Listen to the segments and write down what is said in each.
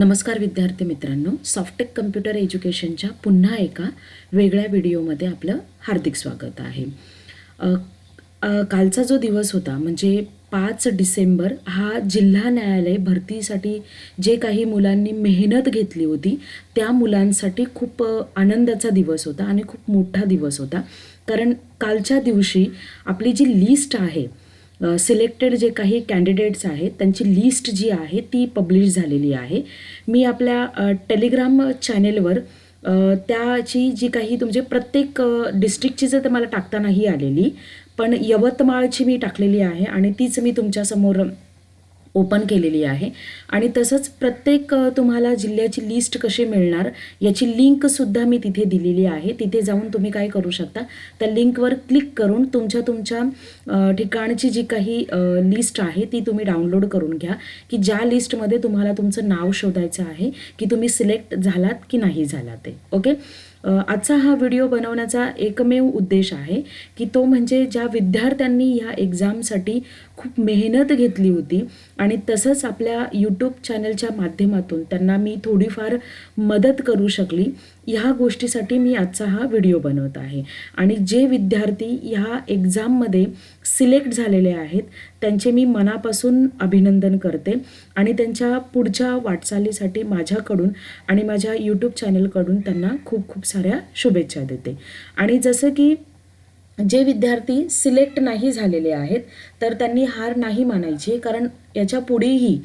नमस्कार विद्यार्थी मित्रांनो सॉफ्टेक कम्प्युटर एज्युकेशनच्या पुन्हा एका वेगळ्या व्हिडिओमध्ये आपलं हार्दिक स्वागत आहे. कालचा जो दिवस होता म्हणजे पाच डिसेंबर हा जिल्हा न्यायालय भरतीसाठी जे काही मुलांनी मेहनत घेतली होती त्या मुलांसाठी खूप आनंदाचा दिवस होता आणि खूप मोठा दिवस होता. कारण कालच्या दिवशी आपली जी लिस्ट आहे सिलेक्टेड जे काही कॅन्डिडेट्स आहेत त्यांची लिस्ट जी आहे ती पब्लिश झालेली आहे. मी आपल्या टेलिग्राम चॅनेलवर त्याची जी काही तुमचे प्रत्येक डिस्ट्रिक्टची जर मला टाकता नाही आलेली पण यवतमाळची मी टाकलेली आहे आणि तीच मी तुमच्यासमोर ओपन केलेली आहे. आणि तसंच प्रत्येक तुम्हाला जिल्ह्याची लिस्ट कशी मिळणार याची लिंकसुद्धा मी तिथे दिलेली आहे. तिथे जाऊन तुम्ही काय करू शकता त्या लिंकवर क्लिक करून तुमच्या तुमच्या ठिकाणची जी काही लिस्ट आहे ती तुम्ही डाउनलोड करून घ्या. की ज्या लिस्टमध्ये तुम्हाला तुमचं नाव शोधायचं आहे की तुम्ही सिलेक्ट झालात की नाही झाला ते. ओके? आजचा हा व्हिडिओ बनवण्याचा एकमेव उद्देश आहे की तो म्हणजे ज्या विद्यार्थ्यांनी ह्या एक्झामसाठी खूप मेहनत घेतली होती आणि तसंच आपल्या यूट्यूब चॅनलच्या माध्यमातून त्यांना मी थोडीफार मदत करू शकली. ह्या गोष्टीसाठी मी आजचा हा व्हिडिओ बनवत आहे. आणि जे विद्यार्थी ह्या एक्झाममध्ये सिलेक्ट झालेले आहेत त्यांचे मी मनापासून अभिनंदन करते. आणि त्यांच्या पुढच्या वाटचालीसाठी माझ्याकडून आणि माझ्या यूट्यूब चॅनलकडून त्यांना खूप खूप साऱ्या शुभेच्छा देते. आणि जसं की जे विद्यार्थी सिलेक्ट नाही झालेले आहेत तर त्यांनी हार नाही मानायची कारण याच्या पुढेही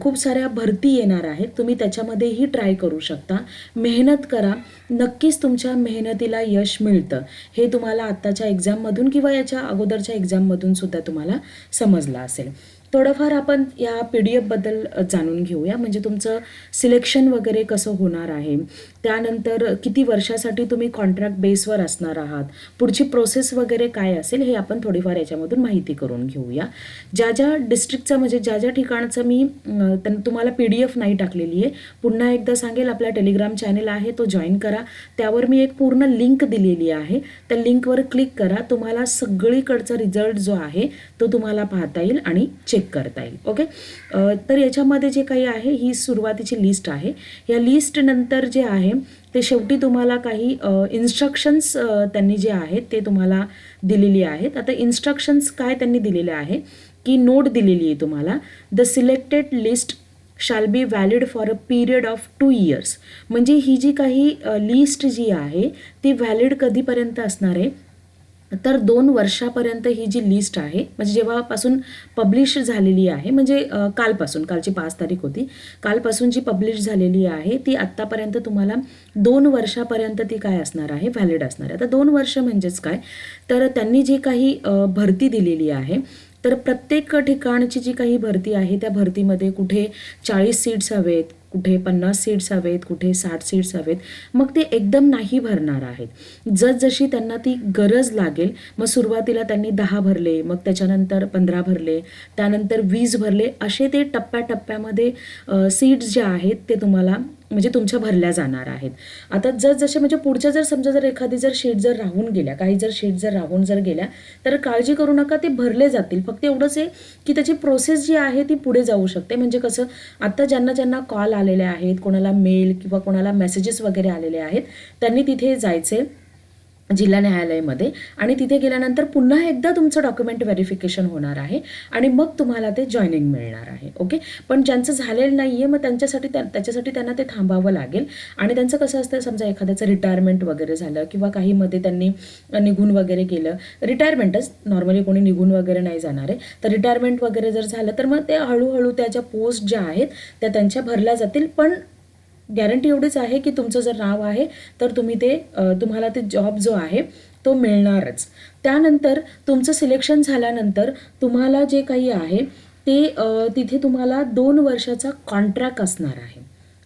खूप साऱ्या भरती येणार आहेत. तुम्ही त्याच्यामध्येही ट्राय करू शकता. मेहनत करा. नक्कीच तुमच्या मेहनतीला यश मिळतं. हे तुम्हाला आत्ताच्या एक्झाममधून किंवा याच्या अगोदरच्या एक्झाममधून सुद्धा तुम्हाला समजलं असेल. थोडंफार आपण या पी डी एफबद्दल जाणून घेऊया. म्हणजे तुमचं सिलेक्शन वगैरे कसं होणार आहे? त्यानंतर किती वर्षासाठी तुम्ही कॉन्ट्रॅक्ट बेसवर असणार आहात? पुढची प्रोसेस वगैरे काय असेल हे आपण थोडीफार याच्यामधून माहिती करून घेऊया. ज्या ज्या डिस्ट्रिक्टचा म्हणजे ज्या ज्या ठिकाणचं मी त्यां- तुम्हाला पी डी एफ नाही टाकलेली आहे पुन्हा एकदा सांगेल आपला टेलिग्राम चॅनेल आहे तो जॉईन करा. त्यावर मी एक पूर्ण लिंक दिलेली आहे. त्या लिंकवर क्लिक करा. तुम्हाला सगळीकडचा रिझल्ट जो आहे तो तुम्हाला पाहता येईल आणि चेक करता येईल. ओके तर याच्यामध्ये जे काही आहे ही सुरुवातीची लिस्ट आहे. या लिस्ट नंतर जे आहे ते शेवटी तुम्हाला काही इन्स्ट्रक्शन्स त्यांनी जे आहेत ते तुम्हाला दिलेली आहेत. आता इन्स्ट्रक्शन्स काय त्यांनी दिलेले आहे? की नोट दिलेली आहे तुम्हाला. The selected list shall be valid for a period of two years म्हणजे ही जी काही लिस्ट जी आहे ती व्हॅलिड कधीपर्यंत असणार आहे? तर दोन वर्षापर्यंत ही जी लिस्ट आहे म्हणजे जेव्हापासून पब्लिश झालेली आहे म्हणजे कालपासून कालची पाच तारीख होती कालपासून जी पब्लिश झालेली आहे ती आत्तापर्यंत तुम्हाला दोन वर्षापर्यंत ती काय असणार आहे व्हॅलिड असणार आहे. आता दोन वर्ष म्हणजेच काय? तर त्यांनी जी काही भरती दिलेली आहे तर प्रत्येक ठिकाणची जी काही भरती आहे त्या भरतीमध्ये कुठे चाळीस सीट्स हवेत कुठे पन्नास सीट्स हवेत कुठे साठ सीट्स हवेत मग ते एकदम नाही भरणार आहेत. जसजशी त्यांना ती गरज लागेल मग सुरुवातीला त्यांनी दहा भरले मग त्याच्यानंतर पंधरा भरले त्यानंतर वीस भरले असे ते टप्प्याटप्प्यामध्ये सीट्स ज्या आहेत ते तुम्हाला म्हणजे तुमच्या भरल्या जाणार आहेत. आता जर जसे म्हणजे पुढच्या जर समजा जर एखादी जर शीट जर राहून गेल्या काही जर शीट जर राहून जर गेल्या तर काळजी करू नका ते भरले जातील. फक्त एवढंच आहे की त्याची प्रोसेस जी आहे ती पुढे जाऊ शकते. म्हणजे कसं आता ज्यांना ज्यांना कॉल आलेले आहेत कोणाला मेल किंवा कोणाला मेसेजेस वगैरे आलेले आहेत त्यांनी तिथे जायचे जिल्हा न्यायालयामध्ये. आणि तिथे गेल्यानंतर पुन्हा एकदा तुमचं डॉक्युमेंट व्हेरिफिकेशन होणार आहे आणि मग तुम्हाला ते जॉईनिंग मिळणार आहे. ओके पण ज्यांचं झालेलं नाही आहे मग त्यांच्यासाठी त्या त्याच्यासाठी त्यांना ते थांबावं लागेल. आणि त्यांचं कसं असतं समजा एखाद्याचं रिटायरमेंट वगैरे झालं किंवा काहीमध्ये त्यांनी निघून वगैरे केलं रिटायरमेंटच नॉर्मली कोणी निघून वगैरे नाही जाणार आहे. तर रिटायरमेंट वगैरे जर झालं तर मग ते हळूहळू त्याच्या पोस्ट ज्या आहेत त्या त्यांच्या भरल्या जातील. पण गॅरंटी एवढीच आहे की तुमचं जर नाव आहे तर तुम्ही ते तुम्हाला ते जॉब जो आहे तो मिळणारच. त्यानंतर तुमचं सिलेक्शन झाल्यानंतर तुम्हाला जे काही आहे ते तिथे तुम्हाला दोन वर्षाचा कॉन्ट्रॅक्ट असणार आहे.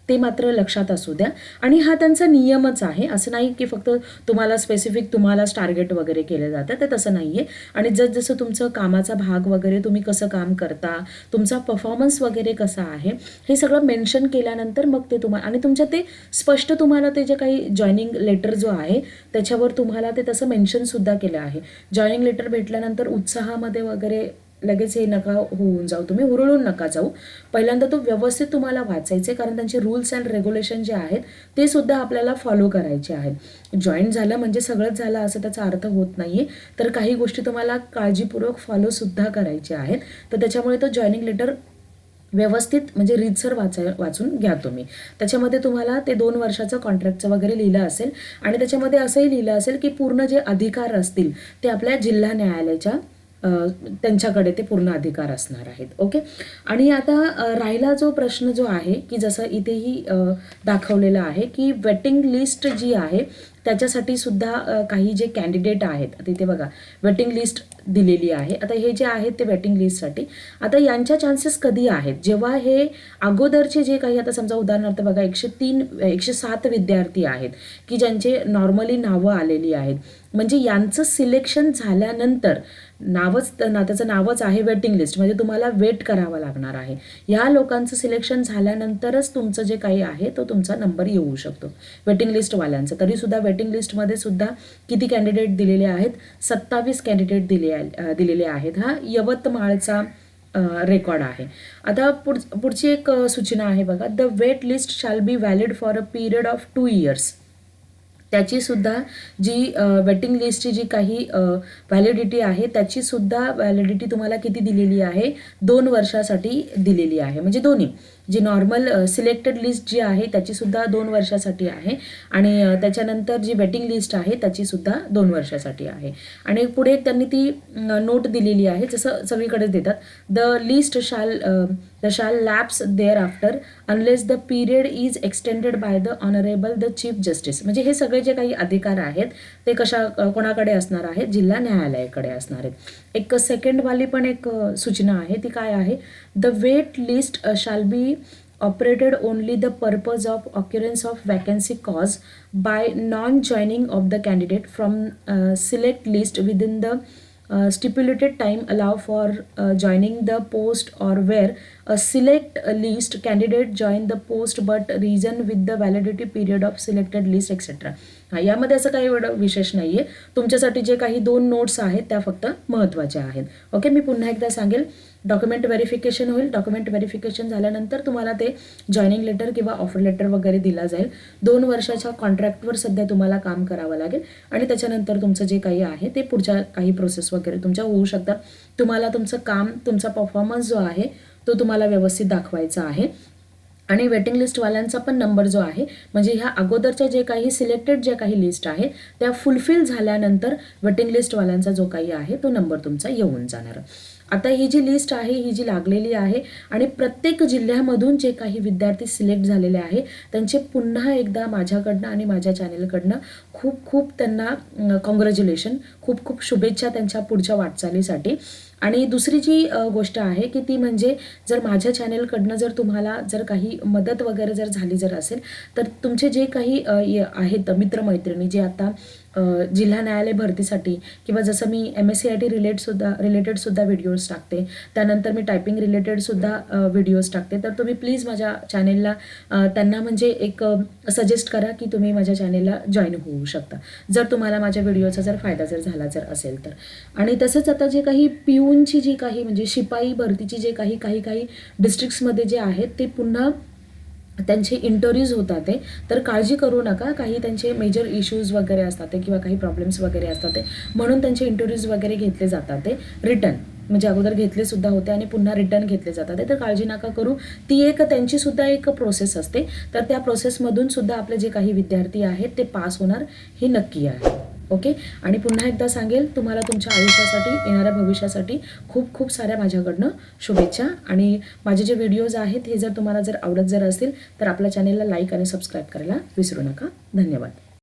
ते मात्र लक्षात असू द्या. आणि हा त्यांचा नियमच आहे. असं नाही की फक्त तुम्हाला स्पेसिफिक तुम्हालाच टार्गेट वगैरे केलं जातं तर तसं नाही आहे आणि जसजसं जसं तुमचं कामाचा भाग वगैरे तुम्ही कसं काम करता तुमचा परफॉर्मन्स वगैरे कसा आहे हे सगळं मेन्शन केल्यानंतर मग ते तुम्हाला आणि तुमच्या ते स्पष्ट तुम्हाला ते जे काही जॉईनिंग लेटर जो आहे त्याच्यावर तुम्हाला ते तसं मेन्शनसुद्धा केलं आहे. जॉईनिंग लेटर भेटल्यानंतर उत्साहामध्ये वगैरे लगेच हे नका होऊन जाऊ. तुम्ही हुरळून नका जाऊ. पहिल्यांदा तो व्यवस्थित तुम्हाला वाचायचे कारण त्यांचे रूल्स अँड रेग्युलेशन जे आहेत ते सुद्धा आपल्याला फॉलो करायचे आहेत. जॉईन झालं म्हणजे सगळंच झालं असं त्याचा अर्थ होत नाही तर काही गोष्टी तुम्हाला काळजीपूर्वक फॉलोसुद्धा करायच्या आहेत. तर त्याच्यामुळे तो जॉईनिंग लेटर व्यवस्थित म्हणजे रीतसर वाचाय वाचून घ्या तुम्ही. त्याच्यामध्ये तुम्हाला ते दोन वर्षाचं कॉन्ट्रॅक्टचं वगैरे लिहिलं असेल. आणि त्याच्यामध्ये असंही लिहिलं असेल की पूर्ण जे अधिकार असतील ते आपल्या जिल्हा न्यायालयाच्या त्यांच्याकडे ते पूर्ण अधिकार असणार आहेत. ओके आणि आता राहिला जो प्रश्न जो आहे की जसं इथेही दाखवलेला आहे की वेटिंग लिस्ट जी आहे त्याच्यासाठी सुद्धा काही जे कॅन्डिडेट आहेत आता इथे बघा वेटिंग लिस्ट दिलेली आहे. आता हे जे आहेत ते वेटिंग लिस्टसाठी आता यांच्या चान्सेस कधी आहेत? जेव्हा हे अगोदरचे जे काही आता समजा उदाहरणार्थ बघा एकशे तीन एकशे सात विद्यार्थी आहेत की ज्यांचे नॉर्मली नावं आलेली आहेत. म्हणजे यांचं सिलेक्शन झाल्यानंतर नावच ना त्याचं नावच आहे वेटिंग लिस्ट म्हणजे तुम्हाला वेट करावं लागणार आहे. या लोकांचं सिलेक्शन झाल्यानंतरच तुमचं जे काही आहे तो तुमचा नंबर येऊ शकतो. वेटिंग लिस्टवाल्यांचं तरीसुद्धा वेटिंग लिस्टमध्ये सुद्धा किती कॅन्डिडेट दिलेले आहेत? सत्तावीस कॅन्डिडेट दिले दिलेले आहेत. हा यवतमाळचा रेकॉर्ड आहे. आता पुढ पुढची एक सूचना आहे बघा. The wait list shall be valid for a period of two years त्याची सुद्धा जी वेटिंग लिस्टची जी काही व्हॅलिडिटी आहे त्याची सुद्धा व्हॅलिडिटी तुम्हाला किती दिलेली आहे? दोन वर्षासाठी दिलेली आहे. म्हणजे दोन्ही. जी नॉर्मल सिलेक्टेड लिस्ट जी आहे त्याची सुद्धा दोन वर्षासाठी आहे. आणि त्याच्यानंतर जी वेटिंग लिस्ट आहे त्याची सुद्धा दोन वर्षासाठी आहे. आणि पुढे त्यांनी ती नोट दिलेली आहे जसं सगळीकडेच देतात. The list shall the shall lapse thereafter unless the period is extended by the honourable the chief justice म्हणजे हे सगळे जे काही अधिकार आहेत ते कशा कोणाकडे असणार आहेत? जिल्हा न्यायालयाकडे असणार आहेत. एक सेकंडवाली पण एक सूचना आहे. ती काय आहे? The wait list shall be operated only the purpose of occurrence of vacancy cause by non joining of the candidate from select list within the stipulated time allow for joining the post or where a select list candidate join the post but resign with the validity period of selected list etcetera हां यामध्ये असं काही एवढं विशेष नाही आहे तुमच्यासाठी जे काही दोन नोट्स आहेत त्या फक्त महत्त्वाच्या आहेत. ओके मी पुन्हा एकदा सांगेल. डॉक्युमेंट व्हेरिफिकेशन होईल. डॉक्युमेंट व्हेरिफिकेशन झाल्यानंतर तुम्हाला ते जॉईनिंग लेटर किंवा ऑफर लेटर वगैरे दिला जाईल. दोन वर्षाच्या कॉन्ट्रॅक्टवर सध्या तुम्हाला काम करावं लागेल. आणि त्याच्यानंतर तुमचं जे काही आहे ते पुढच्या काही प्रोसेस वगैरे तुमच्या होऊ शकतात. तुम्हाला तुमचं काम तुमचा परफॉर्मन्स जो आहे तो तुम्हाला व्यवस्थित दाखवायचा आहे. आणि वेटिंग लिस्टवाल्यांचा पण नंबर जो आहे म्हणजे ह्या अगोदरच्या जे काही सिलेक्टेड ज्या काही लिस्ट आहे त्या फुलफिल झाल्यानंतर वेटिंग लिस्टवाल्यांचा जो काही आहे तो नंबर तुमचा येऊन जाणार. आता ही जी लिस्ट आहे ही जी लागलेली आहे आणि प्रत्येक जिल्ह्यामधून जे काही विद्यार्थी सिलेक्ट झालेले आहे त्यांचे पुन्हा एकदा माझ्याकडनं आणि माझ्या चॅनेलकडनं खूप खूप त्यांना कॉंग्रॅच्युलेशन खूप खूप शुभेच्छा त्यांच्या पुढच्या वाटचालीसाठी. आणि दुसरी जी गोष्ट आहे की ती म्हणजे जर माझ्या चॅनेलकडनं जर तुम्हाला जर काही मदत वगैरे जर झाली जर असेल तर तुमचे जे काही आहेत मित्रमैत्रिणी जे आता जिल्हा न्यायालय भरतीसाठी किंवा जसं मी M S C I T रिलेटसुद्धा रिलेटेडसुद्धा व्हिडिओज टाकते. त्यानंतर मी टायपिंग रिलेटेडसुद्धा व्हिडिओज टाकते. तर तुम्ही प्लीज माझ्या चॅनेलला त्यांना म्हणजे एक सजेस्ट करा की तुम्ही माझ्या चॅनेलला जॉईन होऊ शकता. जर तुम्हाला माझ्या व्हिडिओचा जर फायदा जर झाला जर असेल तर. आणि तसंच आता जे काही पिऊनची जी काही म्हणजे शिपाई भरतीची जे काही काही काही डिस्ट्रिक्ट्समध्ये जे आहेत ते पुन्हा त्यांचे इंटरव्ह्यूज होतात ते. तर काळजी करू नका. काही त्यांचे मेजर इश्यूज वगैरे असतात ते किंवा काही प्रॉब्लेम्स वगैरे असतात ते. म्हणून त्यांचे इंटरव्ह्यूज वगैरे घेतले जातात ते. रिटर्न म्हणजे अगोदर घेतले सुद्धा होते आणि पुन्हा रिटर्न घेतले जातात तर काळजी नका करू. ती एक त्यांची सुद्धा एक प्रोसेस असते. तर त्या प्रोसेसमधून सुद्धा आपले जे काही विद्यार्थी आहेत ते पास होणार हे नक्की आहे. ओके? आणि पुन्हा एकदा सांगेल तुम्हाला तुमच्या आयुष्यासाठी येणाऱ्या भविष्यासाठी खूप खूप साऱ्या माझ्याकडनं शुभेच्छा. आणि माझे जे व्हिडिओज आहेत हे जर तुम्हाला जर आवडत जर असतील तर आपल्या चॅनेलला लाईक आणि सबस्क्राईब करायला विसरू नका. धन्यवाद.